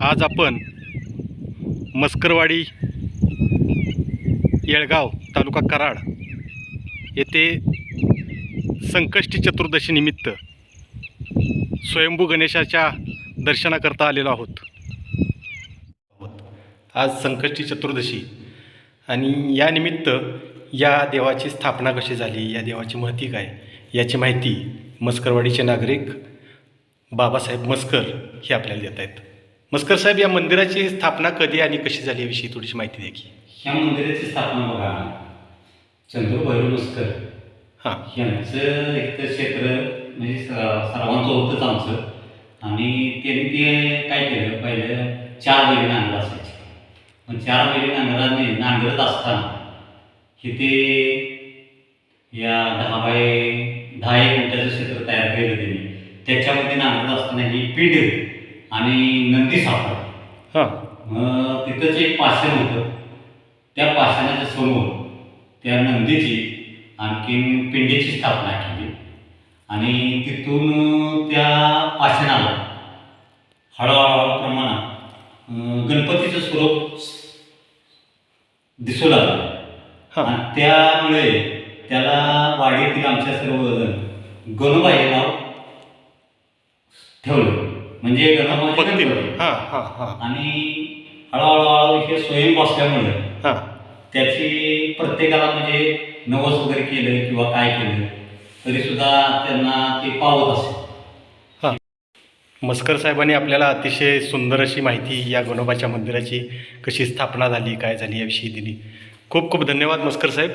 आज आपण मस्करवाडी येळगाव तालुका कराड येथे संकष्टी चतुर्दशीनिमित्त स्वयंभू गणेशाच्या दर्शनाकरता आलेलो आहोत. आज संकष्टी चतुर्दशी आणि या निमित्त या देवाची स्थापना कशी झाली या देवाची महती काय याची माहिती मस्करवाडीचे नागरिक बाबासाहेब मस्कर हे आपल्याला देत आहेत. मस्कर साहेब या मंदिराची स्थापना कधी आणि कशी झाली याविषयी थोडीशी माहिती द्या की. ह्या मंदिराची स्थापना बघा चंद्र भैरव मस्कर हां. यांचं एक तर क्षेत्र म्हणजे सर्वांचं होतंच आमचं. आणि त्यांनी ते काय केलं? पहिलं चार बैली नांगर असायचे. पण चार बैली नांगराने नांगरत असताना इथे या दहा बाय दहा एक मिनिटाचं क्षेत्र तयार केलं त्यांनी. त्याच्यामध्ये नांगरत असताना ही पिढ आणि नंदी सापडला हां. मग तिथंच एक पाषाण होतं. त्या पाषाणाच्या समोर त्या नंदीची आणखीन पिंडीची स्थापना केली. आणि तिथून त्या पाषाणाला हळूहळू प्रमाणात गणपतीचं स्वरूप दिसू लागलं. आणि त्यामुळे त्याला वाडीतील आमच्या सर्वजण गणोबा हे नाव ठेवलं. म्हणजे गणपती. हां हां हां. आणि हळूहळू हळू हे स्वयं बसल्यामुळे हां. त्याची प्रत्येकाला म्हणजे नवस वगैरे केलं किंवा काय केलं तरी सुद्धा त्यांना ते पावत असे मस्कर साहेबांनी आपल्याला अतिशय सुंदर अशी माहिती या गणोबाच्या मंदिराची कशी स्थापना झाली काय झाली याविषयी दिली. खूप खूप धन्यवाद मस्कर साहेब.